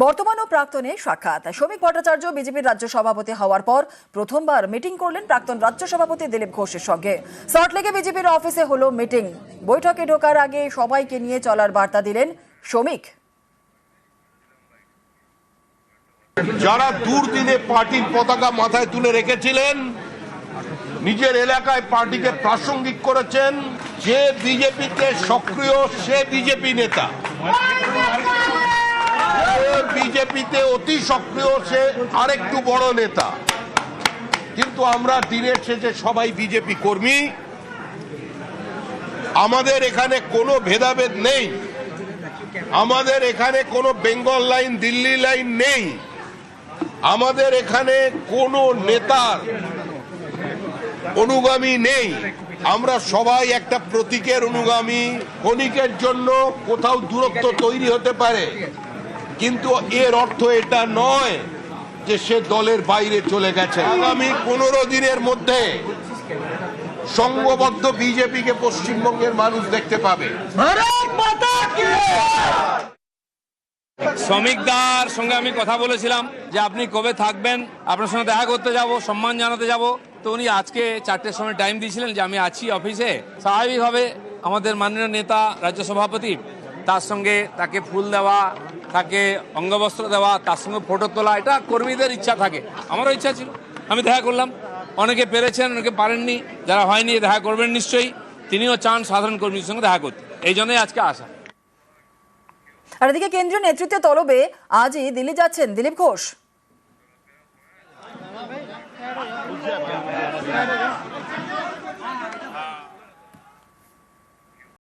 বর্তমান ও প্রাক্তনে সাক্ষাৎ। শ্রমিক ভট্টাচার্য বিজেপির রাজ্য সভাপতি হওয়ার পর প্রথমবার মিটিং করলেন প্রাক্তন রাজ্য সভাপতি দিলীপ ঘোষের সঙ্গে। সল্টলেকে বিজেপির অফিসে হলো মিটিং বৈঠকে ঢোকার আগে সবাইকে নিয়ে চলার বার্তা দিলেন শ্রমিক যারা দুর্দিনে পার্টির পতাকা মাথায় তুলে রেখেছিলেন, নিজের এলাকায় পার্টিকে প্রাসঙ্গিক করেছেন, যে বিজেপিতে সক্রিয় সে বিজেপি নেতা। বিজেপিতে অতি সক্রিয়, সে আরেকটু বড় নেতা। কিন্তু আমরা দিনের শেষে সবাই বিজেপি কর্মী। আমাদের এখানে কোনো ভেদাভেদ নেই। আমাদের এখানে কোনো বেঙ্গল লাইন, দিল্লি লাইন নেই। আমাদের এখানে কোনো নেতার অনুগামী নেই। আমরা সবাই একটা প্রতীকের অনুগামী, ক্ষণিকের জন্য কোথাও দূরত্ব তৈরি হতে পারে। কিন্তু এর অর্থ এটা নয় যে সে দলের বাইরে চলে গেছে। আগামী পনেরো দিনের মধ্যে সংঘবদ্ধ বিজেপিকে পশ্চিমবঙ্গের মানুষ দেখতে পাবে। শ্রমিকদার সঙ্গে আমি কথা বলেছিলাম যে আপনি কবে থাকবেন আপনার সঙ্গে দেখা করতে যাব সম্মান জানাতে যাব। তো উনি আজকে চারটের সময় টাইম দিয়েছিলেন যে আমি আছি অফিসে স্বাভাবিকভাবে আমাদের মাননীয় নেতা রাজ্য সভাপতি তার সঙ্গে তাকে ফুল দেওয়া, তাকে অঙ্গবস্ত্র দেওয়া, তার সঙ্গে ফটো তোলা, এটা কর্মীদের ইচ্ছা থাকে। আমারও ইচ্ছা ছিল। আমি দেখা করলাম। অনেকে পেরেছেন, অনেকে পারেননি। যারা হয়নি, দেখা করবেন নিশ্চয়ই। তিনিও চান সাধারণ কর্মীর সঙ্গে দেখা করতে। এই জন্যই আজকে আসা। আর এদিকে কেন্দ্রীয় নেতৃত্বের তলবে আজই দিল্লি যাচ্ছেন দিলীপ ঘোষ।